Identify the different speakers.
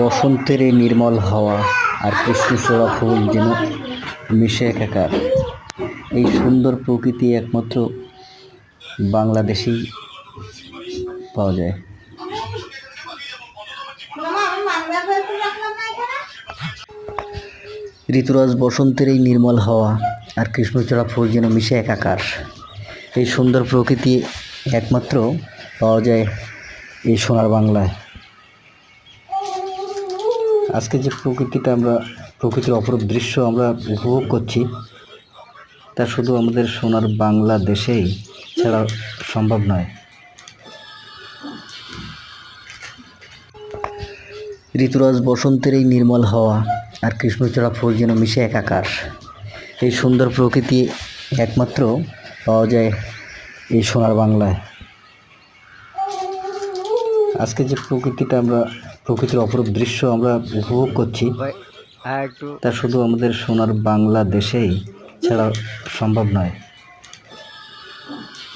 Speaker 1: বসন্তের এই নির্মল হাওয়া আর কৃষ্ণচূড়া ফুল যেন মিশে একাকার। এই সুন্দর প্রকৃতি একমাত্র বাংলাদেশেই পাওয়া যায়। ঋতুরাজ, বসন্তের এই নির্মল হাওয়া আর কৃষ্ণচূড়া ফুল যেন মিশে একাকার। এই সুন্দর প্রকৃতি একমাত্র পাওয়া যায় এই সোনার বাংলায়। আজকে যে প্রকৃতিটা আমরা, প্রকৃতির অপরূপ দৃশ্য আমরা উপভোগ করছি, তা শুধু আমাদের সোনার বাংলাদেশেই ছাড়া সম্ভব নয়। ঋতুরাজ বসন্তের এই নির্মল হাওয়া আর কৃষ্ণচূড়া ফুল যেন মিশে একাকার এই সুন্দর প্রকৃতি একমাত্র পাওয়া যায় এই সোনার বাংলায়। আজকে যে প্রকৃতিটা আমরা প্রকৃতির অপরূপ দৃশ্য আমরা উপভোগ করছি
Speaker 2: হ্যাঁ
Speaker 1: তা শুধু আমাদের সোনার বাংলাদেশেই ছাড়া সম্ভব নয়।